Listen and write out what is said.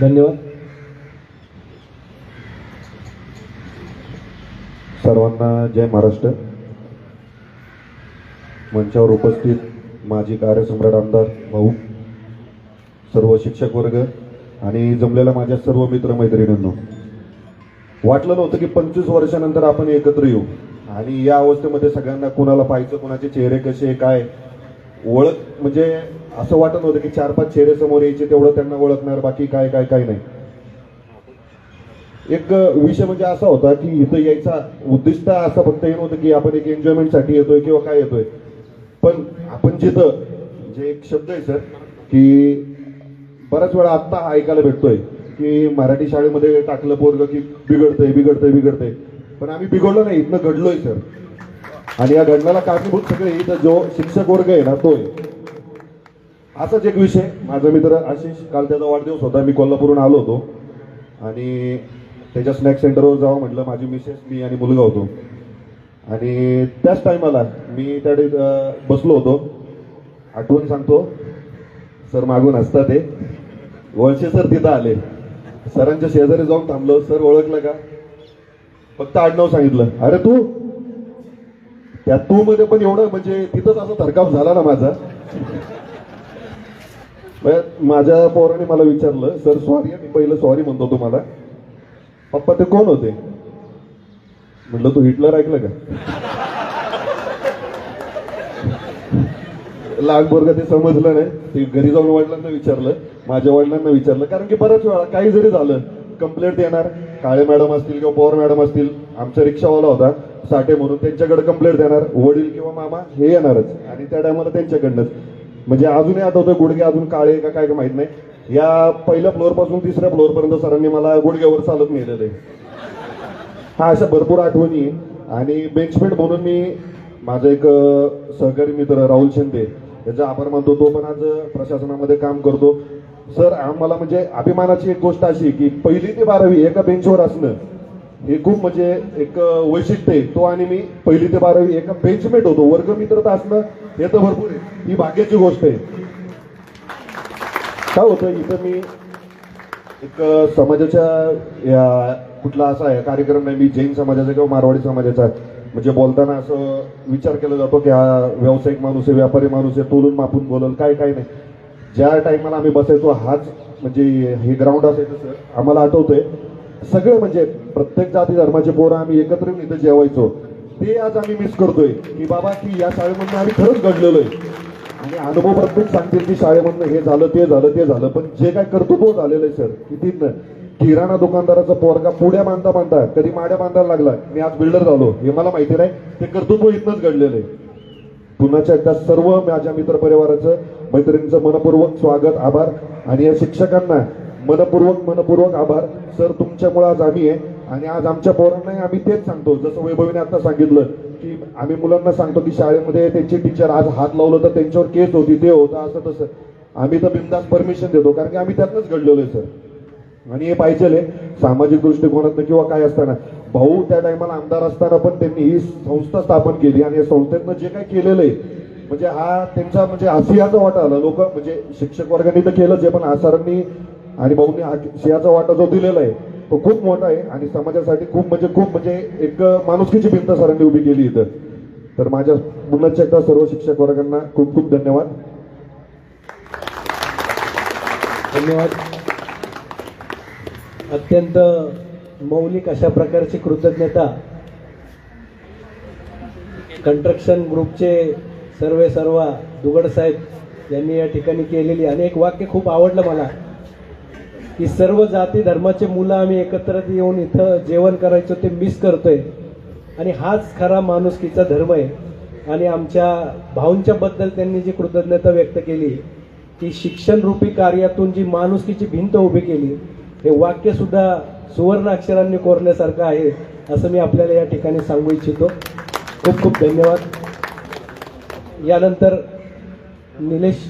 धन्यवाद. सर्वांना जय महाराष्ट्र. मंचावर उपस्थित माजी कार्यसम्राट आमदार भाऊ सर्व शिक्षक वर्ग आणि जमलेल्या माझ्या सर्व मित्रमैत्रिणींनो वाटलं नव्हतं की पंचवीस वर्षानंतर आपण एकत्र येऊ आणि या अवस्थेमध्ये सगळ्यांना कुणाला पाहायचं कुणाचे चेहरे कसे काय ओळख म्हणजे असं वाटत नव्हतं की चार पाच चेहरे समोर यायचे तेवढं त्यांना ओळखणार बाकी काय काय काय नाही. एक विषय म्हणजे असा होता की इथं यायचा उद्दिष्ट असं फक्त हे नव्हतं की आपण एक एन्जॉयमेंटसाठी येतोय किंवा काय येतोय. पण आपण जिथं जे एक शब्द आहे सर की बऱ्याच वेळा आत्ता ऐकायला भेटतोय की मराठी शाळेमध्ये टाकलं पोरग की बिघडतंय बिघडतंय बिघडतंय. पण आम्ही बिघडलो नाही इथनं घडलोय सर. आणि या घडण्याला कारणीभूत सगळे इथं जो शिक्षक वर्ग आहे ना तो आहे असाच एक विषय. माझा मित्र आशिष काल त्याचा वाढदिवस होता. मी कोल्हापूरहून आलो होतो. आणि त्याच्या स्नॅक सेंटरवर जावं म्हटलं माझी मिसेस मी आणि मुलगा होतो. आणि त्याच टायमाला मी त्या बसलो होतो. आठवण सांगतो. सर मागून असतात ते वळसे सर तिथं आले. सरांच्या शेजारी जाऊन थांबलो. सर ओळखलं का? फक्त आडनाव सांगितलं. अरे तू? त्या तू मध्ये पण एवढं म्हणजे तिथंच असा थरकाप झाला ना माझा. म्हणजे माझ्या पोराने मला विचारलं सर सॉरी मी पहिलं सॉरी म्हणतो तुम्हाला. पप्पा ते कोण होते? म्हटलं तू हिटलर ऐकलं का? लहान पोरग ते समजलं नाही. ते घरी जाऊन वडिलांना विचारलं माझ्या वडिलांना विचारलं कारण की बऱ्याच वेळा काही जरी झालं कंप्लेंट देणार काळे मॅडम असतील किंवा पवार मॅडम असतील आमचा रिक्षावाला होता साठे म्हणून त्यांच्याकडे कंप्लेंट देणार वडील किंवा मामा हे येणारच. आणि त्या टायमाला त्यांच्याकडनंच. म्हणजे अजूनही आठवतोय गुडघे अजून काळे का काय का माहीत नाही. या पहिल्या फ्लोअरपासून तिसऱ्या फ्लोअर पर्यंत सरांनी मला गुडघ्यावर चालत नेलेलं आहे. हा अशा भरपूर आठवणी आणि बेंचमेट म्हणून मी माझा एक सहकारी मित्र राहुल शिंदे याचा आभार मानतो. तो पण आज प्रशासनामध्ये काम करतो. सर आम्हाला म्हणजे अभिमानाची एक गोष्ट अशी की पहिली ते बारावी एका बेंचवर असणं हे खूप म्हणजे एक वैशिष्ट्य आहे. तो आणि मी पहिली ते बारावी एका बेंचमेट होतो. वर्गमित्र तर असणं हे तर भरपूर आहे. ही भाग्याची गोष्ट आहे. काय होतं इथं मी एक समाजाच्या या कुठला असा आहे कार्यक्रम नाही मी जैन समाजाचा किंवा मारवाडी समाजाचा आहे. म्हणजे बोलताना असं विचार केला जातो की हा व्यावसायिक माणूस आहे व्यापारी माणूस आहे तोलून मापून बोलल काय काय नाही. ज्या टायमाला आम्ही बसायचो हाच म्हणजे हे ग्राउंड असायचं सर आम्हाला आठवतंय सगळे म्हणजे प्रत्येक जाती धर्माचे पोरं आम्ही एकत्र येऊन इथं जेवायचो. ते आज आम्ही मिस करतोय की बाबा की या शाळेमधून आम्ही खरंच घडलेलो आहे. आणि अनुभव प्रत्येक सांगतील की शाळेमधनं हे झालं ते झालं ते झालं. पण जे काय कर्तृत्व झालेलं आहे सर किती किराणा दुकानदाराचा पोरगा पुढ्या बांधता बांधता कधी माड्या बांधायला लागला मी आज बिल्डर झालो. हे मला माहिती नाही ते कर्तृत्व इथनंच घडलेलं आहे. पुन्हाच्या एकदा सर्व माझ्या मित्र परिवाराचं मैत्रिणींचं मनपूर्वक स्वागत आभार. आणि या शिक्षकांना मनपूर्वक मनपूर्वक आभार. सर तुमच्यामुळे आज आम्ही आहे आणि आज आमच्या पोरांनाही आम्ही तेच सांगतो. जसं वैभवीने आता सांगितलं की आम्ही मुलांना सांगतो की शाळेमध्ये त्यांची टीचर आज हात लावलं तर त्यांच्यावर केस होती ते होतं असं तसं. आम्ही तर बिंदास परमिशन देतो कारण की आम्ही त्यातनंच घडलेलो आहे सर आणि हे पाहिजे सामाजिक दृष्टिकोनातनं किंवा काय असताना. भाऊ त्या टायमाला आमदार असताना पण त्यांनी ही संस्था स्थापन केली आणि या संस्थेतनं जे काय केलेलं आहे म्हणजे हा त्यांचा म्हणजे आसियाचा वाटा आला. लोक म्हणजे शिक्षक वर्गाने तर केलंच आहे पण आसारांनी आणि भाऊनी हा सियाचा वाटा जो दिलेला आहे तो खूप मोठा आहे आणि समाजासाठी खूप म्हणजे खूप म्हणजे एक माणुसकीची भिंत सरांनी उभी केली इथं. तर माझ्या पुन्हा एकदा सर्व शिक्षक वर्गांना खूप खूप धन्यवाद. धन्यवाद. अत्यंत मौलिक अशा प्रकारची कृतज्ञता कंस्ट्रक्शन ग्रुपचे सर्वे सर्व दुगड साहेब यांनी या ठिकाणी केलेली आणि एक वाक्य खूप आवडलं मला. की सर्व जाती धर्माचे मुलं आम्ही एकत्र येऊन इथं जेवण करायचो ते मिस करतोय. आणि हाच खरा माणुसकीचा धर्म आहे. आणि आमच्या भाऊंच्या बद्दल त्यांनी जी कृतज्ञता व्यक्त केली की शिक्षण रूपी कार्यातून जी माणुसकीची भिंत उभी केली हे वाक्य सुद्धा सुवर्ण अक्षरांनी कोरण्यासारखं आहे असं मी आपल्याला या ठिकाणी सांगू इच्छितो. खूप खूप धन्यवाद. यानंतर निलेश